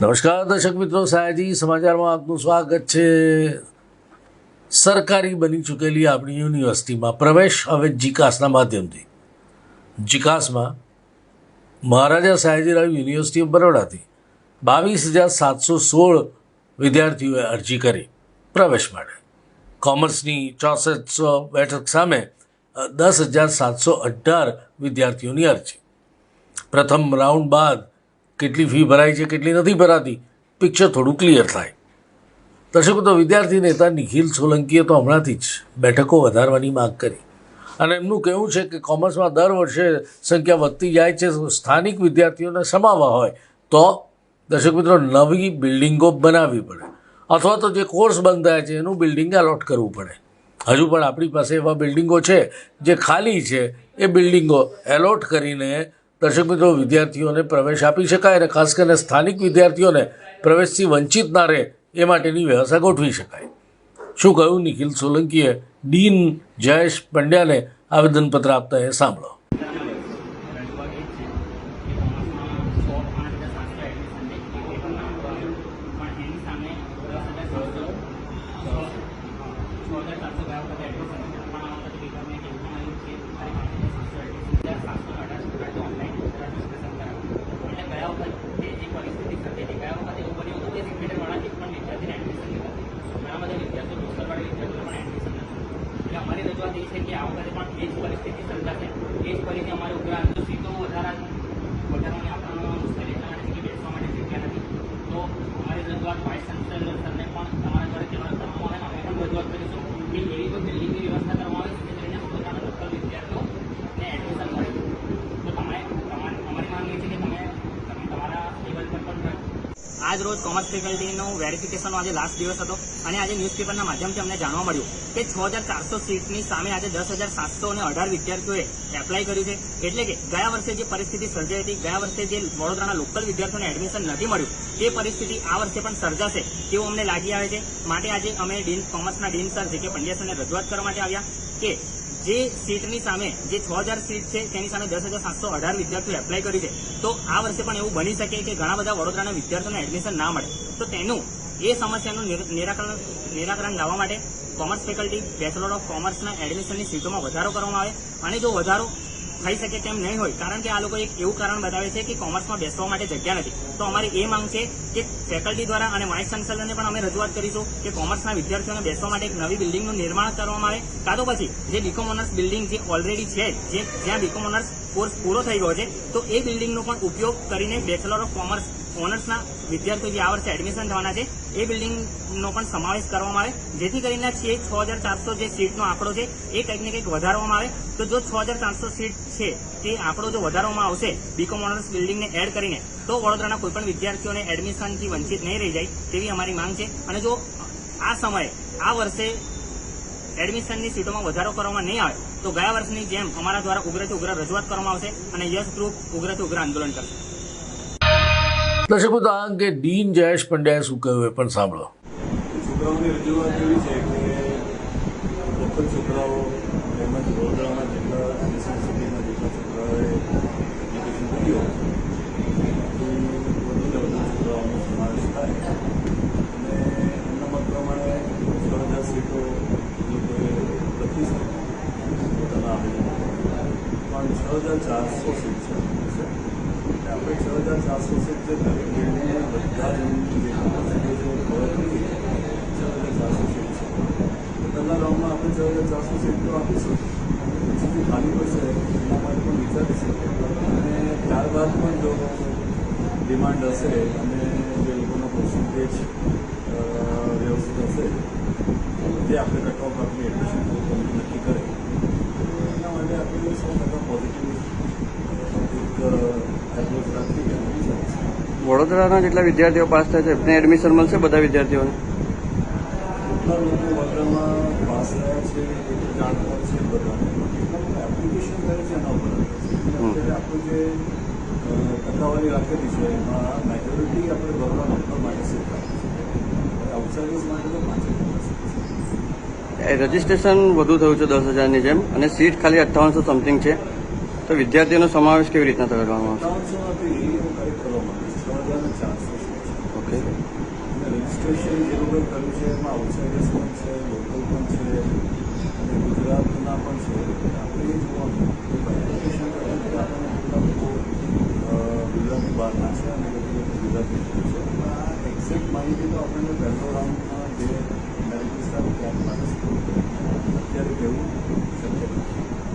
નમસ્કાર, દર્શક મિત્રો. સાયાજી સમાચારમાં આપનું સ્વાગત છે. સરકારી બની ચૂકેલી આપણી યુનિવર્સિટીમાં પ્રવેશ હવે જીકાસના માધ્યમથી. જીકાસમાં મહારાજા સાયાજીરાવ યુનિવર્સિટી ઓફ બરોડાથી બાવીસ હજાર સાતસો સોળ વિદ્યાર્થીઓએ અરજી કરી પ્રવેશ માટે. કોમર્સની ચોસઠસો બેઠક સામે દસ હજાર સાતસો અઢાર વિદ્યાર્થીઓની અરજી. પ્રથમ રાઉન્ડ બાદ કેટલી ફી ભરાય છે, કેટલી નથી ભરાતી. પિક્ચર થોડું ક્લિયર થાય. દર્શકો, તો વિદ્યાર્થી નેતા નિખિલ સોલંકીએ તો હમણાંથી જ બેઠકો વધારવાની માંગ કરી. અને એમનું કહેવું છે કે કોમર્સમાં દર વર્ષે સંખ્યા વધતી જાય છે, સ્થાનિક વિદ્યાર્થીઓને સમાવવા હોય, તો દર્શક મિત્રો, નવી બિલ્ડિંગો બનાવવી પડે. અથવા તો જે કોર્સ બંધ થયા છે, એનું બિલ્ડિંગ એલોટ કરવું પડે. હજુ પણ આપણી પાસે એવા બિલ્ડિંગો છે, જે ખાલી છે. એ બિલ્ડિંગો એલોટ કરીને દર્શક મિત્રો, વિદ્યાર્થીઓને પ્રવેશ આપી શકાય અને ખાસ કરીને સ્થાનિક વિદ્યાર્થીઓને પ્રવેશથી વંચિત ના રહે એ માટેની વ્યવસ્થા ગોઠવી શકાય. શું કહ્યું? નિખિલ સોલંકીએ ડીન જયેશ પંડ્યાને આવેદનપત્ર આપતા એ સાંભળો રજૂઆત એ જ છે કે કોમર્સમાં સો આઠ હજાર સાતસો એડમિશન છે એ પણ ના ભરાયું પણ એની સામે દસ હજાર સાતસો છ હજાર સાતસો ગયા વખતે એડમિશન પણ આ વખતે પેપરમાં એક એવું પણ આવ્યું કે ખાલી પાંચ હજાર સાતસો એડમિશન હજાર સાતસો અઢાર સ્ટુડન્ટો ઓનલાઈન રજીસ્ટ્રેશન કરાવ્યું એટલે ગયા વખતે જે પરિસ્થિતિ સર્જાઈ હતી ગયા વખતે એવું બન્યું હતું કે રિપીટરવાળા એક પણ વિદ્યાર્થીને એડમિશન લીધા ઘણા બધા વિદ્યાર્થીઓ દોસ્તરવાળા વિદ્યાર્થીઓ પણ એડમિશન નથી એટલે અમારી રજૂઆત એ છે કે આ વખતે પણ એ જ પરિસ્થિતિ સર્જાશે એ જ ફરીથી અમારે ઉપરાંત જો સીટો વધારા વધારાની આપણને મુશ્કેલી કારણ કે બેસવા માટે જગ્યા નથી. તો અમારી રજૂઆત વાઇસ ચાન્સેલર સરને પણ તમારા દ્વારા કહેવા કરવામાં આવે અમે પણ રજૂઆત કરીશું કે એવી કોઈ બિલ્ડિંગની વ્યવસ્થા કરવામાં આવે જેથી કરીને પોતાના લોકલ વિદ્યાર્થીઓને એડમિશન મળે તો તમે તમારી અમારી માંગ એ છે કે તમે તમે તમારા લેવલ પર પણ આજ રોજ કોમર્સ ફેકલ્ટીનું વેરિફિકેશનનો આજે લાસ્ટ દિવસ હતો અને આજે ન્યૂઝપેપરના માધ્યમથી અમને જાણવા મળ્યું કે છ હજાર ચારસો સીટની સામે આજે દસ હજાર સાતસો અને અઢાર વિદ્યાર્થીઓએ એપ્લાય કર્યું છે. એટલે કે ગયા વર્ષે જે પરિસ્થિતિ સર્જાઈ હતી, ગયા વર્ષે જે વડોદરાના લોકલ વિદ્યાર્થીઓને એડમિશન નથી મળ્યું, તે પરિસ્થિતિ આ વર્ષે પણ સર્જાશે તેવું અમને લાગી આવે છે. માટે આજે અમે ડીન કોમર્સના ડીન સર જે કે પંડ્યા સરને રજૂઆત કરવા માટે આવ્યા કે જે સીટની સામે, જે છ હજાર સીટ છે, તેની સામે દસ હજાર સાતસો અઢાર વિદ્યાર્થીઓ એપ્લાય કર્યું છે. તો આ વર્ષે પણ એવું બની શકે કે ઘણા બધા વડોદરાના વિદ્યાર્થીઓને એડમિશન ના મળે. તો તેનું, એ સમસ્યાનું નિરાકરણ નિરાકરણ લાવવા માટે કોમર્સ ફેકલ્ટી બેચલર ઓફ કોમર્સના એડમિશનની સીટોમાં વધારો કરવામાં આવે. અને જો વધારો થઈ શકે તેમ નહીં હોય. કારણ કે આ લોકો એક એવું કારણ બતાવે છે કે કોમર્સમાં બેસવા માટે જગ્યા નથી. તો અમારી એ માંગ છે કે ફેકલ્ટી દ્વારા અને વાઇસ ચાન્સેલરને પણ અમે રજૂઆત કરીશું કે કોમર્સના વિદ્યાર્થીઓને બેસવા માટે એક નવી બિલ્ડિંગનું નિર્માણ કરવામાં આવે. કાં તો પછી જે બીકોમ ઓનર્સ બિલ્ડિંગ જે ઓલરેડી છે, જે જ્યાં બીકોમ ઓનર્સ કોર્સ પૂરો થઈ ગયો છે, તો એ બિલ્ડિંગનો પણ ઉપયોગ કરીને બેચલર ઓફ કોમર્સ ઓનર્સના વિદ્યાર્થીઓ જે આ વર્ષે એડમિશન થવાના છે, એ બિલ્ડિંગનો પણ સમાવેશ કરવામાં આવે. જેથી કરીને છે છ હજાર ચારસો જે સીટનો આંકડો છે, એ કંઈક ને કંઈક વધારવામાં આવે. તો જો છ હજાર ચારસો સીટ છે તે આંકડો જો વધારવામાં આવશે બીકોમ ઓનર્સ બિલ્ડિંગને એડ કરીને તો વડોદરાના કોઈ પણ વિદ્યાર્થીઓને એડમિશનથી વંચિત નહીં રહી જાય તેવી અમારી માંગ છે. અને જો આ સમયે આ વર્ષે એડમિશનની સીટોમાં વધારો કરવામાં નહીં આવે તો ગયા વર્ષની જેમ અમારા દ્વારા ઉગ્રથી ઉગ્ર રજૂઆત કરવામાં આવશે અને યસ ગ્રુપ ઉગ્રથી ઉગ્ર આંદોલન કરશે. દર્શકો તો આ અંગે ડીન જયેશ પંડ્યાએ શું કહ્યું એ પણ સાંભળો. છોકરાઓની રજૂઆત એવી છે કે લોકલ છોકરાઓ તેમજ વડોદરાના જેટલા એનએસએસ સિટીના જેટલા છોકરાઓએ એપ્લિકેશન કર્યું વધુને વધુ છોકરાઓનો સમાવેશ થાય અને એમના મત પ્રમાણે છ હજાર સીટો એ લોકોએ લખી છે પોતાના આવેદન પણ છ હજાર ચારસો સીટ છે આપણે છ હજાર ચારસો સીટ જે દરેક બધા જ છે. હજાર ચારસો સીટ છે પહેલા રાઉન્ડમાં આપણે છ હજાર ચારસો સીટ તો આપીશું પછી જે ખાલી પડશે એના માટે પણ વિચારીશું અને ત્યારબાદ પણ જો ડિમાન્ડ હશે અને જે લોકોનો પર્સન્ટેજ વ્યવસ્થિત હશે તે આપણે કટ ઓફ આપણી એડમિશન કમિટી નક્કી કરે. એના માટે આપણે સૌ કરતાં પોઝિટિવ એપ્રોચ રાખી વડોદરાના જેટલા વિદ્યાર્થીઓ પાસ થાય છે એમને એડમિશન મળશે બધા વિદ્યાર્થીઓને? કેટલા લોકો વડોદરામાં પાસ થયા છે એ છે બધાને. એપ્લિકેશન કરે છે એના ઉપર. આપણું જે અ, વાત કરી છે એમાં મેજોરિટી આપણે લોકલ માટે સીટ રાખી છે આઉટસાઇડર્સ માટે તો પાંચ એ રજિસ્ટ્રેશન વધુ થયું છે દસ હજારની જેમ અને સીટ ખાલી અઠ્ઠાવનસો સમથિંગ છે. તો વિદ્યાર્થીઓનો સમાવેશ કેવી રીતના કરવામાં આવશે? ઓકે. રજીસ્ટ્રેશન જે લોકોએ કર્યું છે એમાં આઉટસાઇડર્સ પણ છે બેઝિક માહિતી તો આપણને પહેલો રાઉન્ડમાં જે મેરેજ વિસ્તાર ત્યારબાદ અત્યારે કહેવું શક્ય નથી